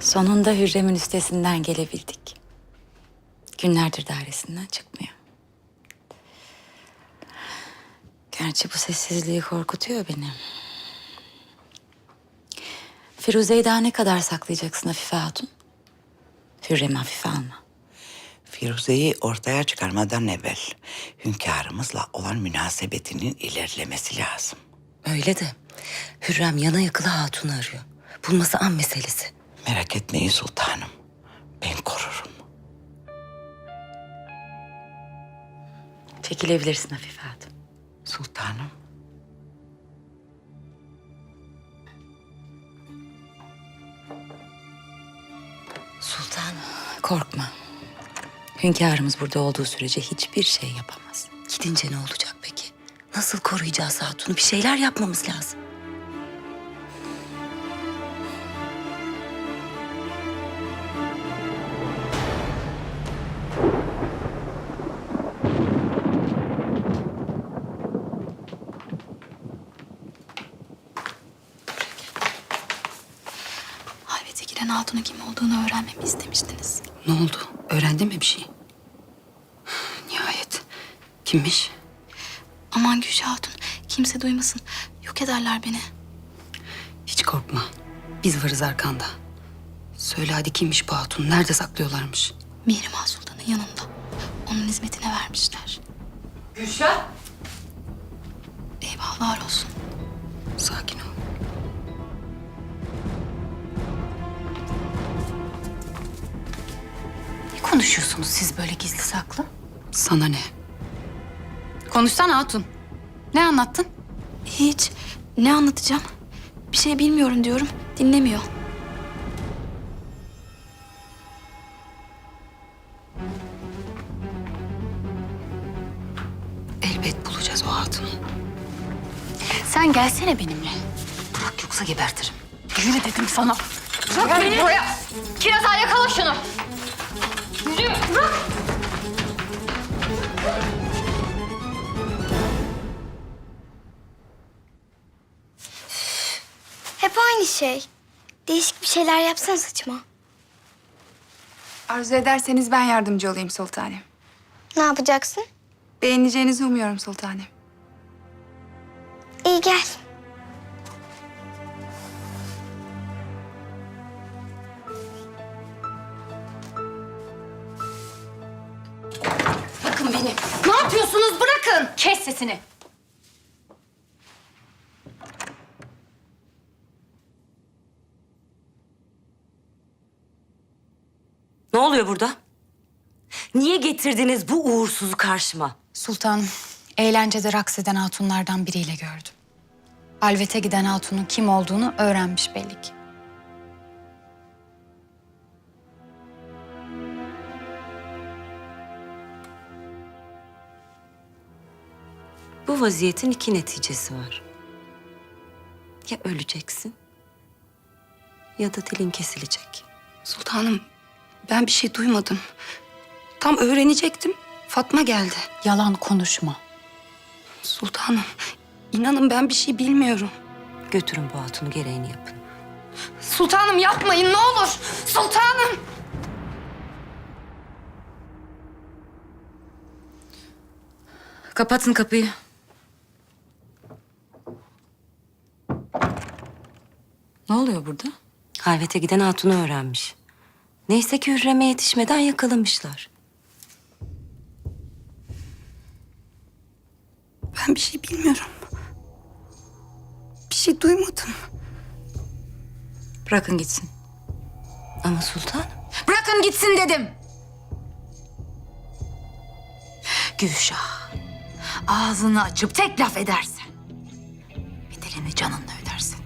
Sonunda Hürrem'in üstesinden gelebildik. Günlerdir dairesinden çıkmıyor. Gerçi bu sessizliği korkutuyor beni. Firuze'yi daha ne kadar saklayacaksın Afife Hatun? Hürrem'i hafife alma. Firuze'yi ortaya çıkarmadan evvel hünkârımızla olan münasebetinin ilerlemesi lazım. Öyle de Hürrem yana yakıla hatunu arıyor. Bulması an meselesi. Merak etmeyin sultanım. Ben korurum. Çekilebilirsin Afife Hatun. Sultanım. Sultanım. Korkma. Hünkârımız burada olduğu sürece hiçbir şey yapamaz. Gidince ne olacak peki? Nasıl koruyacağız hatunu? Bir şeyler yapmamız lazım. Hatun'un kim olduğunu öğrenmemi istemiştiniz. Ne oldu? Öğrendin mi bir şey? Nihayet. Kimmiş? Aman Gülşah Hatun, kimse duymasın. Yok ederler beni. Hiç korkma. Biz varız arkanda. Söyle hadi kimmiş bu hatun? Nerede saklıyorlarmış? Mihrimah Sultan'ın yanında. Onun hizmetine vermişler. Gülşah. Eyvahlar olsun. Sakin ol. Konuşuyorsunuz siz böyle gizli saklı? Sana ne? Konuşsana Hatun. Ne anlattın? Hiç. Ne anlatacağım? Bir şey bilmiyorum diyorum. Dinlemiyor. Elbet bulacağız o hatunu. Sen gelsene benimle. Bırak yoksa gebertirim. Yürü dedim sana. Bırak beni. Buraya. Kiraz'a yakala şunu. Yürü. Bırak. Hep aynı şey. Değişik bir şeyler yapsana saçıma. Arzu ederseniz ben yardımcı olayım sultanım. Ne yapacaksın? Beğeneceğinizi umuyorum sultanım. İyi gel. Beni. Ne yapıyorsunuz? Bırakın. Kes sesini. Ne oluyor burada? Niye getirdiniz bu uğursuzu karşıma? Sultanım, eğlencede raks eden hatunlardan biriyle gördüm. Alvet'e giden hatunun kim olduğunu öğrenmiş belli ki. Bu vaziyetin iki neticesi var. Ya öleceksin ya da dilin kesilecek. Sultanım, ben bir şey duymadım. Tam öğrenecektim. Fatma geldi. Yalan konuşma. Sultanım, inanın ben bir şey bilmiyorum. Götürün bu hatunu gereğini yapın. Sultanım yapmayın ne olur. Sultanım. Kapatın kapıyı. Ne oluyor burada? Halvete giden hatunu öğrenmiş. Neyse ki Hürrem'e yetişmeden yakalamışlar. Ben bir şey bilmiyorum. Bir şey duymadım. Bırakın gitsin. Ama sultanım. Bırakın gitsin dedim. Gülşah, ağzını açıp tek laf edersen... ...bedelini canınla ödersin.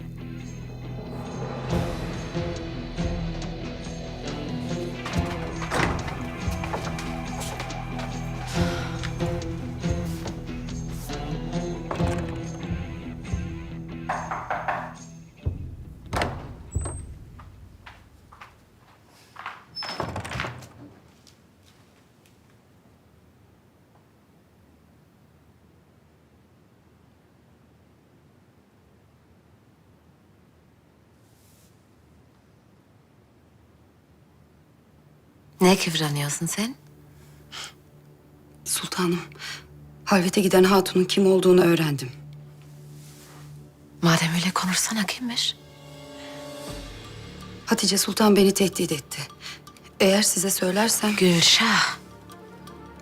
Ne kıvranıyorsun sen? Sultanım, halvete giden hatunun kim olduğunu öğrendim. Madem öyle konuşsana kimmiş? Hatice Sultan beni tehdit etti. Eğer size söylersem... Gülşah.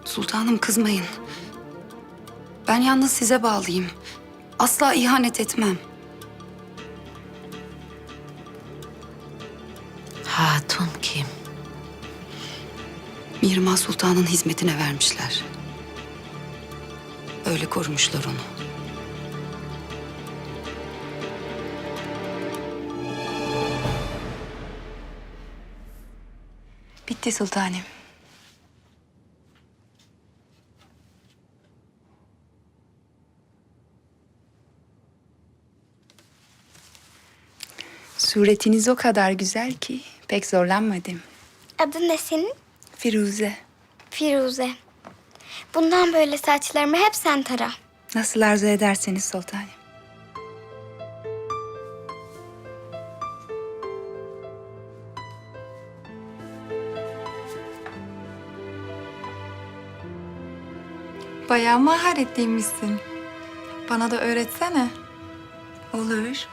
Sultanım kızmayın. Ben yalnız size bağlıyım. Asla ihanet etmem. Hatun kim? Mihrimah Sultan'ın hizmetine vermişler. Öyle korumuşlar onu. Bitti sultanım. Suretiniz o kadar güzel ki pek zorlanmadım. Adın ne senin? Firuze, Firuze. Bundan böyle saçlarımı hep sen tara. nasıl arzu ederseniz sultanım. Bayağı maharetliymişsin. Bana da öğretsene. Olur.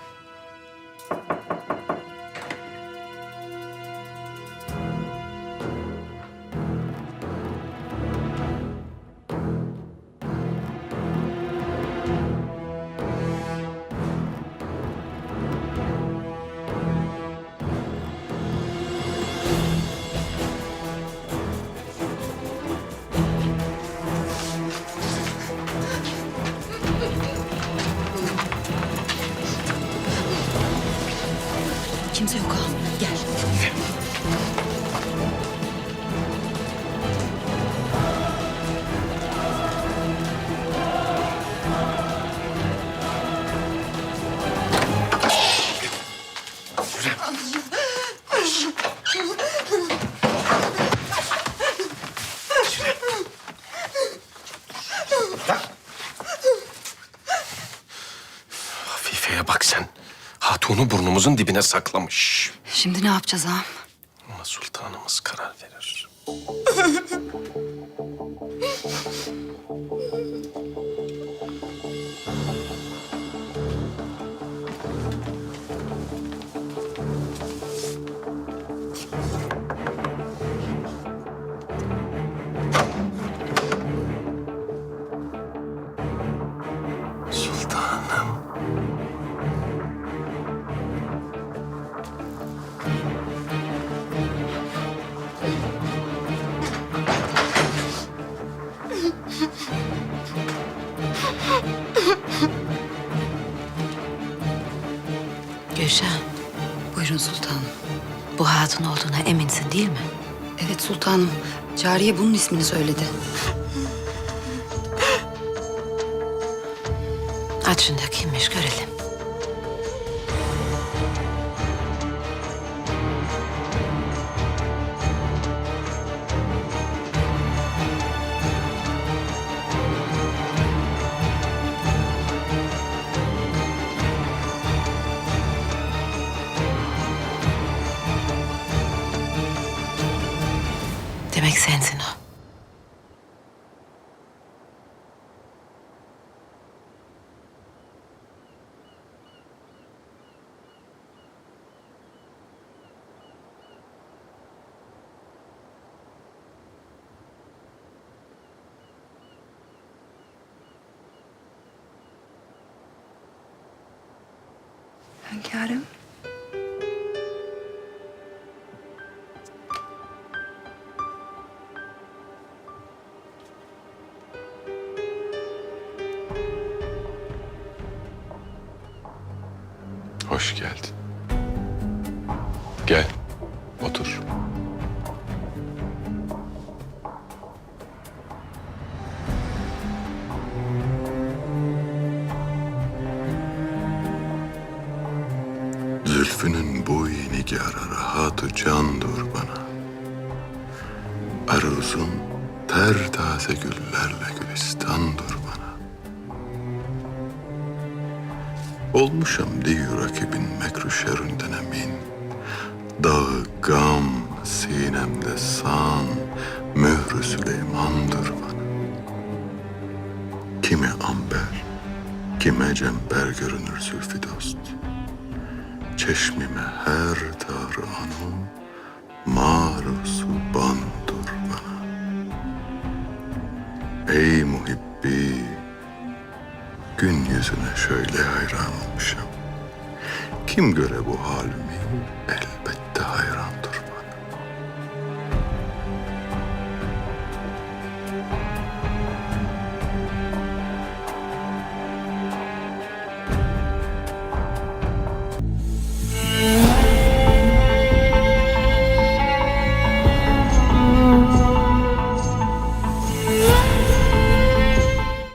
Hatunu burnumuzun dibine saklamış. Şimdi ne yapacağız ağam? Ama sultanımız karar verir. Gülşah. Buyurun sultanım. Bu hatun olduğuna eminsin değil mi? Evet sultanım. Cariye bunun ismini söyledi. Açın da kimmiş görelim. Demek sensin o. Hünkârım. Nigara rahatı candır bana. Aruzun ter taze güllerle gülistandır bana. Olmuşam diyor rakibin mekru şerrinden emin. Dağı gam, sinemde san, mührü Süleyman'dır bana. Kimi amber, kime cember görünür zülfü dost. Çeşmime her tarı anı, marusu bandır bana. Ey muhibbi, gün yüzüne şöyle hayran olmuşum. Kim göre bu halimi el